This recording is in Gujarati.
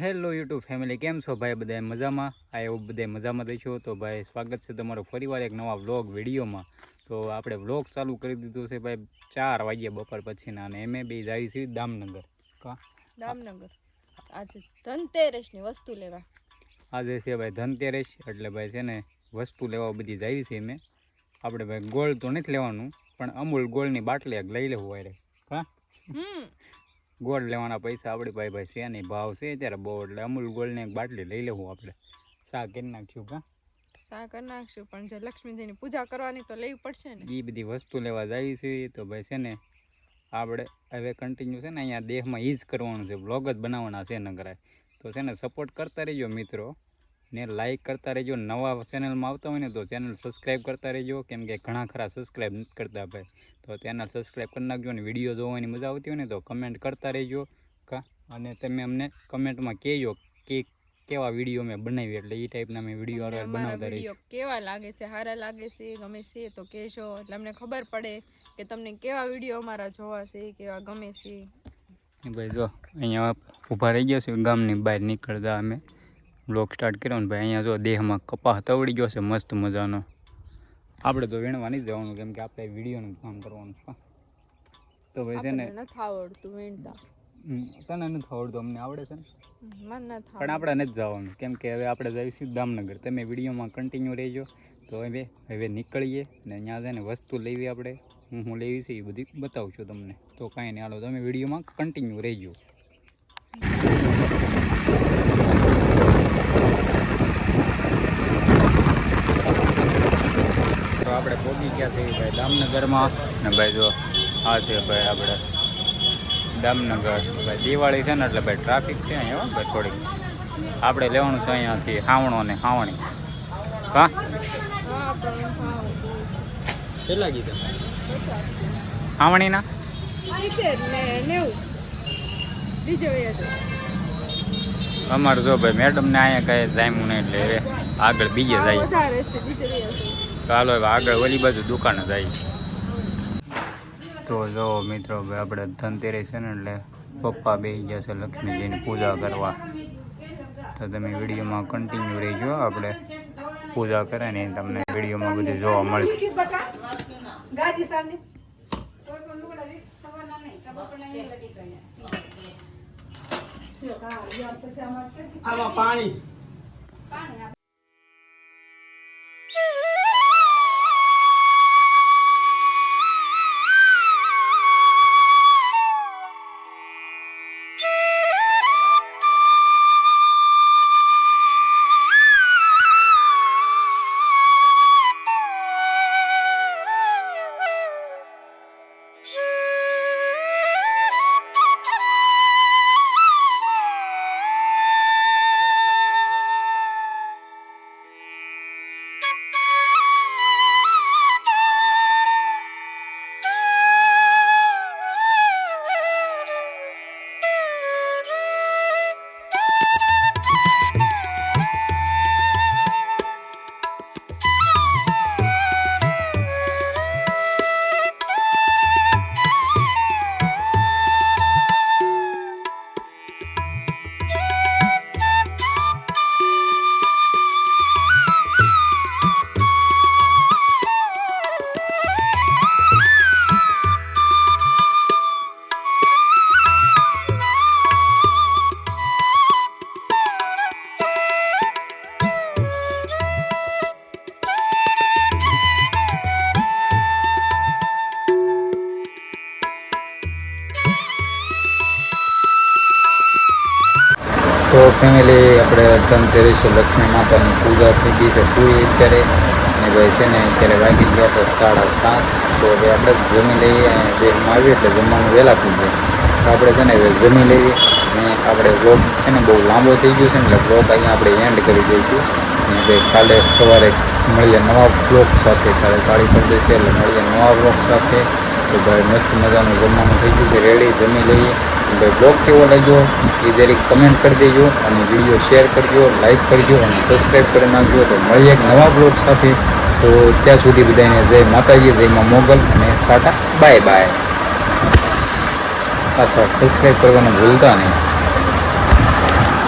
હેલો યુટ્યુબ ફેમિલી કેમ છો ભાઈ બધા મજામાં? આ એવું બધા મજામાં દઈશો. તો ભાઈ સ્વાગત છે તમારો ફરીવાર એક નવા વ્લોગ વિડીયોમાં. તો આપણે વ્લોગ ચાલુ કરી દીધું છે ભાઈ ચાર વાગ્યા બપોર પછીના અને એમે બે જાય છે દામનગર. દામનગર. આજે ધનતેરસની વસ્તુ લેવા. આજે છે ભાઈ ધનતેરસ એટલે ભાઈ છે ને વસ્તુ લેવા બધી જાય છે મેં આપણે ભાઈ ગોળ તો નથી લેવાનું પણ અમૂલ ગોળની બાટલી લઈ લેવું હોય હા હમ. ગોળ લેવાના પૈસા આપણી ભાઈ ભાઈ છે નહીં ભાવ છે ત્યારે બહુ એટલે અમૂલ ગોળની એક બાટલી લઈ લેવું આપણે. શા કરી નાખ્યું કા? શા કરી નાખશું પણ જે લક્ષ્મીજીની પૂજા કરવાની તો લેવી પડશે ને. એ બધી વસ્તુ લેવા જાય છે તો ભાઈ છે ને આપણે હવે કન્ટિન્યુ છે ને અહીંયા દેહમાં એ જ કરવાનું છે. વ્લોગ જ બનાવવાના છે નગરાય. તો છે ને સપોર્ટ કરતા રહીજો મિત્રો. ને લાઇક કરતા રહેજો. નવા ચેનલમાં આવતા હોય ને તો ચેનલ સબસ્ક્રાઈબ કરતા રહેજો. કેમ કે ઘણા ખરા સબસ્ક્રાઈબ નથી કરતા ભાઈ. તો ચેનલ સબસ્ક્રાઈબ કરી નાખજો અને વીડિયો જોવાની મજા આવતી હોય ને તો કમેન્ટ કરતા રહેજો. કા? અને તમે અમને કમેન્ટમાં કહેજો કે કેવા વીડિયો મેં બનાવી. એટલે એ ટાઈપના મેં વીડિયો અમારા બનાવતા રહીશું. કેવા લાગે છે? સારા લાગે છે? ગમે છે? તો કહેશો એટલે અમને ખબર પડે કે તમને કેવા વીડિયો અમારા જોવા છે કેવા ગમે છે. ભાઈ જો અહીંયા ઊભા રહી ગયા છે ગામની બહાર નીકળતા અમે. બ્લોક સ્ટાર્ટ કર્યો ને ભાઈ અહીંયા જો દેહમાં કપાહ તવડી ગયો છે મસ્ત મજાનો. આપણે તો વીણવા નહીં જવાનું કેમ કે આપણે વિડીયોનું કામ કરવાનું છે. તો ભાઈ છે ને નથી આવડતું વીણતા. તને નથી આવડતું અમને આવડે છે ને? પણ આપણે નથી જવાનું કેમ કે હવે આપણે જઈશું દામનગર. તમે વિડીયોમાં કન્ટિન્યુ રહેજો. તો હવે હવે નીકળીએ ને અહીંયા છે ને વસ્તુ લેવી આપણે. હું હું લેવી છે એ બધી બતાવું છું તમને. તો કાંઈ નહીં હાલો તમે વિડીયોમાં કન્ટિન્યુ રહેજો. આપણે પહોંચી ગયા છીએ ભાઈ દામનગરમાં. ને ભાઈ જો, આ છે ભાઈ આપણે દામનગર. ભાઈ દિવાળી છે ને એટલે ભાઈ ટ્રાફિક છે અહીંયા ભાઈ થોડીક. આપણે લેવાનું છે અહીંયાથી હાવણો ને હાવણી. હા? કેટલા કીધા? હાવણીના? અમારે જો ભાઈ મેડમને અહીંયા કાંઈ જામ્યું નહીં એટલે આગળ બીજે જાય. ચાલો હવે આગળ ઓલી બાજુ દુકાને જાય તો જો મિત્રો આપણે ધનતેરસ છે ને એટલે પપ્પા બેસી ગયા છે લક્ષ્મીજીની પૂજા કરવા. તો તમે વિડીયોમાં કન્ટિન્યુ રહેજો આપણે પૂજા કરે ને તમને વિડીયોમાં બધું જોવા મળશે. પાણી. તો ફેમિલી આપણે ધનતેરસ લક્ષ્મી માતાની પૂજા થઈ ગઈ છે પૂરી અત્યારે. અને ભાઈ છે ને અત્યારે વાગી ગયા તો સાડા સાત. તો હવે આપણે જમી લઈએ દેહમાં આવીએ એટલે જમવાનું વહેલા થઈ જાય. તો આપણે છે ને જમી લઈએ. અને આપણે વ્લોગ છે ને બહુ લાંબો થઈ ગયો છે ને એટલે વ્લોગ અહીંયા આપણે એન્ડ કરી દઈશું. અને ભાઈ કાલે સવારે મળીએ નવા બ્લોગ સાથે. કાલે કાળી શબ્દ છે એટલે મળીએ નવા બ્લોગ સાથે. તો ભાઈ મસ્ત મજાનું જમવાનું થઈ ગયું છે. રેડી જમી લઈએ. ભાઈ બ્લોગ કેવો લાગ્યો એ જરીક કમેન્ટ કરી દેજો અને વીડિયો શેર કરજો લાઈક કરજો અને સબસ્ક્રાઈબ કરી નાખજો. તો મળીએ એક નવા બ્લોગ સાથે. તો ત્યાં સુધી બધાને જય માતાજી જયમાં મોગલ અને ટાટા, બાય બાય. પાછા સબસ્ક્રાઈબ કરવાનું ભૂલતા નહીં.